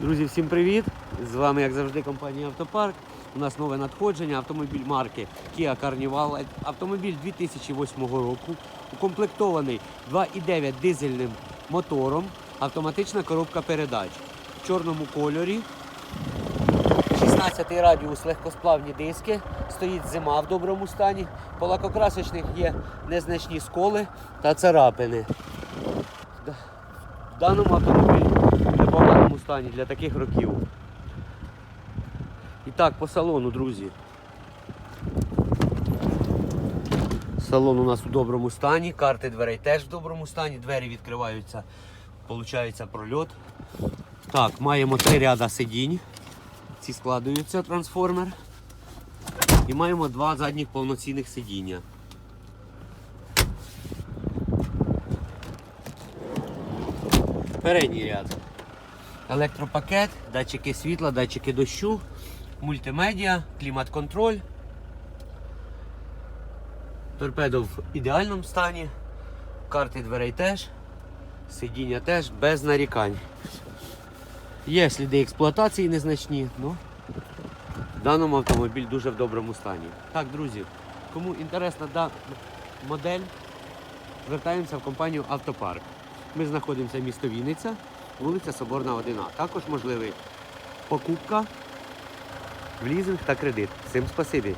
Друзі, всім привіт! З вами, як завжди, компанія Автопарк. У нас нове надходження, автомобіль марки Kia Carnival. Автомобіль 2008 року, укомплектований 2,9 дизельним мотором, автоматична коробка передач в чорному кольорі. 16 радіус легкосплавні диски, стоїть зима в доброму стані. По лакокрасочних є незначні сколи та царапини. В даному автомобілі стані для таких років. І так, по салону, друзі. Салон у нас у доброму стані, карти дверей теж в доброму стані, двері відкриваються, получається прольот. Так, маємо три ряда сидінь. Ці складуються трансформер. І маємо два задніх повноцінних сидіння. Передній ряд. Електропакет, датчики світла, датчики дощу, мультимедіа, клімат-контроль. Торпедо в ідеальному стані. Карти дверей теж. Сидіння теж без нарікань. Є сліди експлуатації незначні, ну в даному автомобіль дуже в доброму стані. Так, друзі, кому інтересна дана модель, звертаємося в компанію Автопарк. Ми знаходимося в місто Вінниця, вулиця Соборна 1А. Також можливий покупка в лізинг та кредит. Всім спасибі.